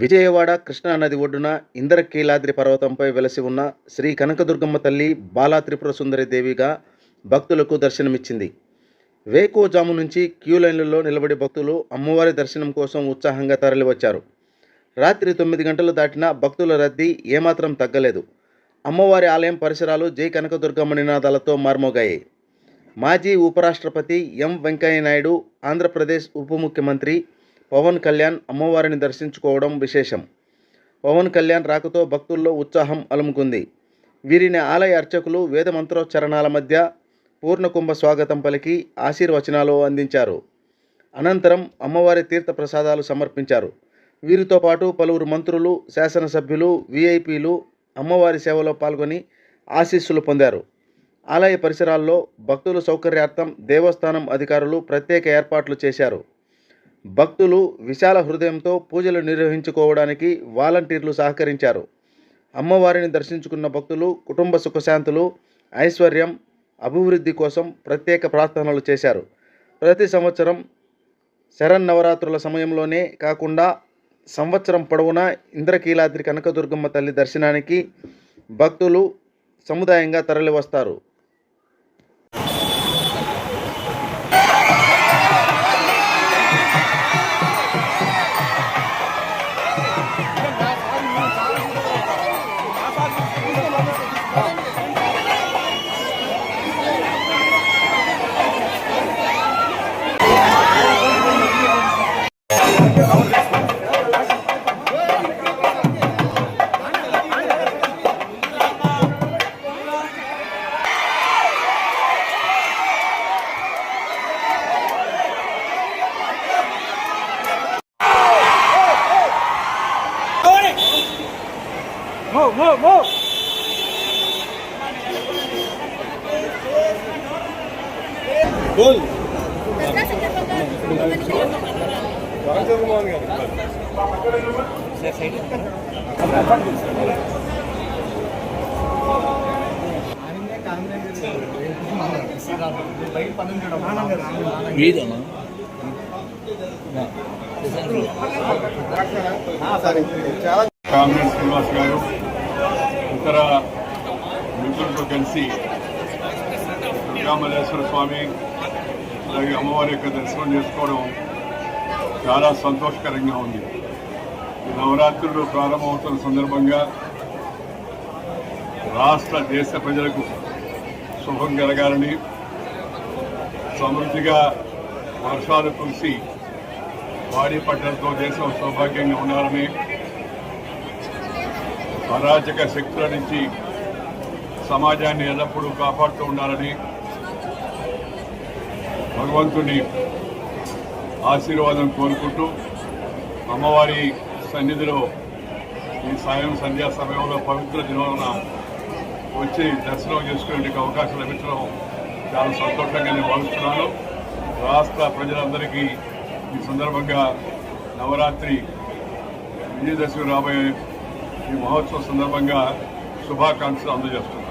విజయవాడ కృష్ణానది ఒడ్డున ఇంద్రకీలాద్రి పర్వతంపై వెలసి ఉన్న శ్రీ కనకదుర్గమ్మ తల్లి బాలా త్రిపుర సుందరి దేవిగా భక్తులకు దర్శనమిచ్చింది. వేకోజాము నుంచి క్యూ లైన్లలో నిలబడి భక్తులు అమ్మవారి దర్శనం కోసం ఉత్సాహంగా తరలివచ్చారు. రాత్రి తొమ్మిది గంటలు దాటినా భక్తుల రద్దీ ఏమాత్రం తగ్గలేదు. అమ్మవారి ఆలయం పరిసరాలు జై కనకదుర్గమ్మ నినాదాలతో మార్మోగాయి మాజీ ఉపరాష్ట్రపతి ఎం వెంకయ్యనాయుడు ఆంధ్రప్రదేశ్ ఉప ముఖ్యమంత్రి పవన్ కళ్యాణ్ అమ్మవారిని దర్శించుకోవడం విశేషం. పవన్ కళ్యాణ్ రాకతో భక్తుల్లో ఉత్సాహం అలుముకుంది. వీరిని ఆలయ అర్చకులు వేద మంత్రోచ్చరణాల మధ్య పూర్ణకుంభ స్వాగతం పలికి ఆశీర్వచనాలు అందించారు. అనంతరం అమ్మవారి తీర్థ ప్రసాదాలు సమర్పించారు. వీరితో పాటు పలువురు మంత్రులు శాసనసభ్యులు విఐపీలు అమ్మవారి సేవలో పాల్గొని ఆశీస్సులు పొందారు. ఆలయ పరిసరాల్లో భక్తుల సౌకర్యార్థం దేవస్థానం అధికారులు ప్రత్యేక ఏర్పాట్లు చేశారు. భక్తులు విశాల హృదయంతో పూజలు నిర్వహించుకోవడానికి వాలంటీర్లు సహకరించారు. అమ్మవారిని దర్శించుకున్న భక్తులు కుటుంబ సుఖశాంతులు ఐశ్వర్యం అభివృద్ధి కోసం ప్రత్యేక ప్రార్థనలు చేశారు. ప్రతి సంవత్సరం శరన్నవరాత్రుల సమయంలోనే కాకుండా సంవత్సరం పొడవునా ఇంద్రకీలాద్రి కనకదుర్గమ్మ తల్లి దర్శనానికి భక్తులు సముదాయంగా తరలివస్తారు. Move, move, move. Gol. Congress Srinivas గారు ఇతర మిత్రులతో కలిసి దుర్గామల్లేశ్వర స్వామి అలాగే అమ్మవారి యొక్క దర్శనం చేసుకోవడం చాలా సంతోషకరంగా ఉంది. నవరాత్రులు ప్రారంభమవుతున్న సందర్భంగా రాష్ట్ర దేశ ప్రజలకు శుభం కలగాలని సమృద్ధిగా వర్షాలు కురిసి వాడి పట్టణంతో దేశం సౌభాగ్యంగా ఉండాలని అరాచక శక్తుల నుంచి సమాజాన్ని ఎల్లప్పుడూ కాపాడుతూ ఉండాలని భగవంతుని ఆశీర్వాదం కోరుకుంటూ అమ్మవారి సన్నిధిలో ఈ సాయం సంధ్యా సమయంలో పవిత్ర దినమున వచ్చి దర్శనం చేసుకునే అవకాశం లభించడం చాలా సంతోషంగా నేను భావిస్తున్నాను. రాష్ట్ర ప్రజలందరికీ ఈ సందర్భంగా నవరాత్రి విజయదశమి రాబోయే ఈ మహోత్సవ సందర్భంగా శుభాకాంక్షలు అందజేస్తున్నాను